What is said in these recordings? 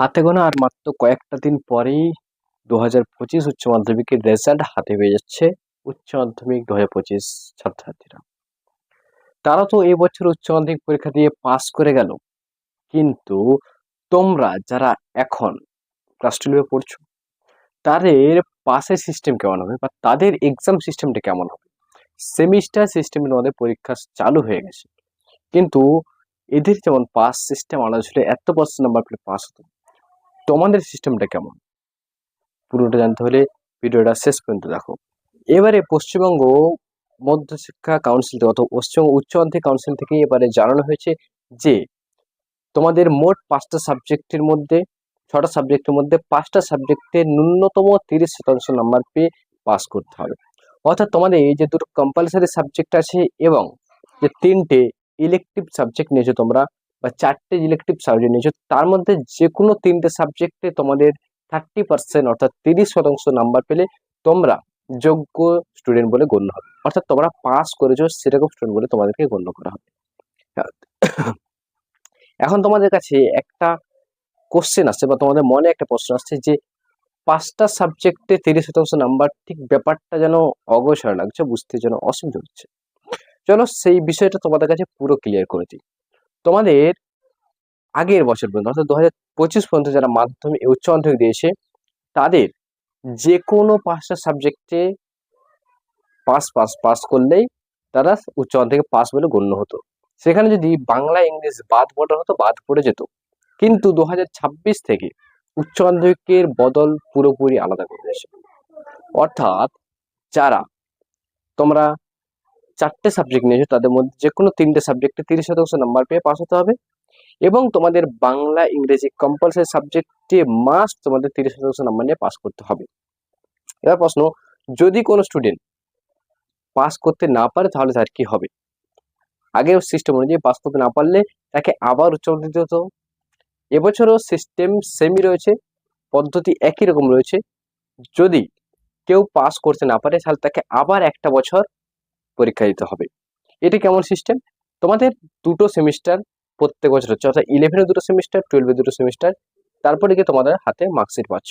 হাতে গোনা আর মাত্র কয়েকটা দিন পরেই দু হাজার পঁচিশ উচ্চ মাধ্যমিকের রেজাল্ট হাতে পেয়ে যাচ্ছে উচ্চ মাধ্যমিক দু হাজার পঁচিশ ছাত্রছাত্রীরা। তারা তো এই বছর উচ্চ মাধ্যমিক পরীক্ষা দিয়ে পাস করে গেল। কিন্তু তোমরা যারা এখন ক্লাস টুয়েলভে পড়ছো, তাদের পাসের সিস্টেম কেমন হবে? বা তাদের এক্সাম সিস্টেমটা কেমন হবে? সেমিস্টার সিস্টেমে তোমাদের পরীক্ষা চালু হয়ে গেছে। কিন্তু এদের যেমন পাস সিস্টেম আলাদা ছিল, এত পার্সেন্ট নাম্বার পেলে পাস হতো। তোমাদের সিস্টেমটা কেমন? পুরোটা জানতে হলে ভিডিওটা শেষ পর্যন্ত দেখো। এবারে পশ্চিমবঙ্গ মধ্যশিক্ষা কাউন্সিল অথবা পশ্চিমবঙ্গ উচ্চ মাধ্যমিক কাউন্সিল থেকে এবারে জানানো হয়েছে যে, তোমাদের মোট পাঁচটা সাবজেক্টের মধ্যে, ছটা সাবজেক্টের মধ্যে পাঁচটা সাবজেক্টে ন্যূনতম তিরিশ শতাংশ নাম্বার পেয়ে পাস করতে হবে। অর্থাৎ তোমাদের এই যে দুটো কম্পালসারি সাবজেক্ট আছে এবং যে তিনটে ইলেকটিভ সাবজেক্ট নিয়েছো তোমরা বা চারটে ইলেকটিভ সাবজেক্ট নিয়েছো, তার মধ্যে যে কোনো তিনটে সাবজেক্টে তোমাদের থার্টি পার্সেন্ট অর্থাৎ তিরিশ শতাংশ নাম্বার পেলে তোমরা যোগ্য স্টুডেন্ট বলে গণ্য হবে। অর্থাৎ তোমরা পাস করেছ সেরকম স্টুডেন্ট বলে তোমাদেরকে গণ্য করা হবে। এখন তোমাদের কাছে একটা কোশ্চেন আসছে বা তোমাদের মনে একটা প্রশ্ন আসছে যে পাঁচটা সাবজেক্টে তিরিশ শতাংশ নাম্বার ঠিক ব্যাপারটা যেন অগোচর লাগছে, বুঝতে যেন অসুবিধা হচ্ছে। চলো সেই বিষয়টা তোমাদের কাছে পুরো ক্লিয়ার করে দিই। তোমাদের আগের বছর পর্যন্ত, অর্থাৎ দু হাজার পঁচিশ পর্যন্ত যারা মাধ্যমিক, উচ্চ মাধ্যমিক দিয়েছে, তাদের যে কোনো পাঁচটা সাবজেক্টে পাস পাস পাস করলেই তারা উচ্চ মাধ্যমিকে পাস বলে গণ্য হতো। সেখানে যদি বাংলা, ইংলিশ বাদ পড়া হতো, বাদ পড়ে যেত। কিন্তু দু হাজার ছাব্বিশ থেকে উচ্চ মাধ্যমিকের বদল পুরোপুরি আলাদা করে দিয়েছে। অর্থাৎ যারা তোমরা চারটে সাবজেক্ট নিয়েছো, তাদের মধ্যে যে কোনো তিনটে সাবজেক্টে তিরিশ শতাংশ নাম্বার পেয়ে পাস হতে হবে। এবং তোমাদের বাংলা, ইংরেজি কম্পালসারি সাবজেক্টে মাস্ট তোমাদের তিরিশ শতাংশ নাম্বার নিয়ে পাস করতে হবে। এবার প্রশ্ন, যদি কোনো স্টুডেন্ট পাস করতে না পারে, তাহলে তার কি হবে? আগের সিস্টেম অনুযায়ী পাস করতে না পারলে তাকে আবার উচ্চ দিতে হতো। এবছরও সিস্টেম সেমি রয়েছে, পদ্ধতি একই রকম রয়েছে। যদি কেউ পাস করতে না পারে, তাহলে তাকে আবার একটা বছর পরীক্ষা দিতে হবে। এটা কেমন সিস্টেম তোমাদের দুটো সেমিস্টার প্রত্যেক বছর হচ্ছে, অর্থাৎ ইলেভেনে দুটো সেমিস্টার টুয়েলভে দুটো সেমিস্টার তারপরে গিয়ে তোমাদের হাতে মার্কশিট পাচ্ছ।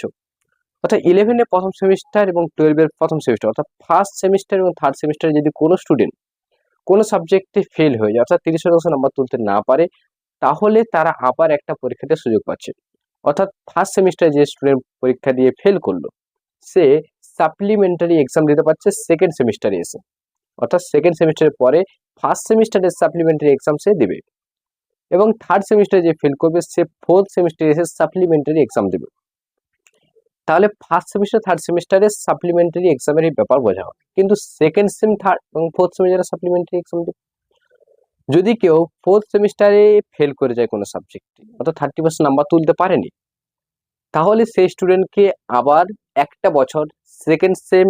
অর্থাৎ ইলেভেনে প্রথম সেমিস্টার এবং টুয়েলভের প্রথম সেমিস্টার অর্থাৎ ফার্স্ট সেমিস্টার এবং থার্ড সেমিস্টারে যদি কোনো স্টুডেন্ট কোনো সাবজেক্টে ফেল হয়ে যায়, অর্থাৎ তিরিশ শতাংশ নাম্বার তুলতে না পারে, তাহলে তারা আবার একটা পরীক্ষাতে সুযোগ পাচ্ছে। অর্থাৎ ফার্স্ট সেমিস্টারে যে স্টুডেন্ট পরীক্ষা দিয়ে ফেল করল, সে সাপ্লিমেন্টারি এক্সাম দিতে পারছে সেকেন্ড সেমিস্টারে এসে। অর্থাৎ সেকেন্ড সেমিস্টারের পরে ফার্স্ট সেমিস্টারের সাপ্লিমেন্টারি এক্সাম সে দেবে। এবং থার্ড সেমিস্টারে যে ফেল করবে, সে ফোর্থ সেমিস্টারে এসে সাপ্লিমেন্টারি এক্সাম দেবে। তাহলে ফার্স্ট সেমিস্টার থার্ড সেমিস্টারে সাপ্লিমেন্টারি এক্সামের এই ব্যাপার বোঝা হয় কিন্তু সেকেন্ড সেম থার্ড এবং ফোর্থ সেমিস্টারে সাপ্লিমেন্টারি এক্সাম দেবে। যদি কেউ ফোর্থ সেমিস্টারে ফেল করে যায় কোনো সাবজেক্টে অর্থাৎ থার্টি পার্সেন্ট নাম্বার তুলতে পারেনি, তাহলে সেই স্টুডেন্টকে আবার একটা বছর সেকেন্ড সেম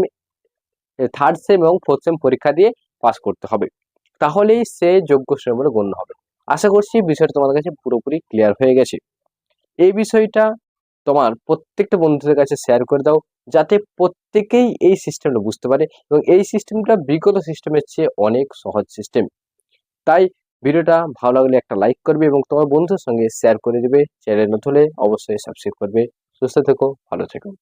থার্ড সেম এবং ফোর্থ সেম পরীক্ষা দিয়ে পাস করতে হবে। তাহলেই সে যোগ্য শ্রেণি বলে গণ্য হবে। আশা করছি বিষয়টা তোমাদের কাছে পুরোপুরি ক্লিয়ার হয়ে গেছে। এই বিষয়টা তোমার প্রত্যেকটা বন্ধুদের কাছে শেয়ার করে দাও, যাতে প্রত্যেকেই এই সিস্টেমটা বুঝতে পারে এবং এই সিস্টেমটা বিগত সিস্টেমের চেয়ে অনেক সহজ সিস্টেম তাই ভিডিওটা ভালো লাগলে একটা লাইক করবে এবং তোমার বন্ধুর সঙ্গে শেয়ার করে দেবে। চ্যানেল নতুন হলে অবশ্যই সাবস্ক্রাইব করবে। সুস্থ থেকো, ভালো থেকো।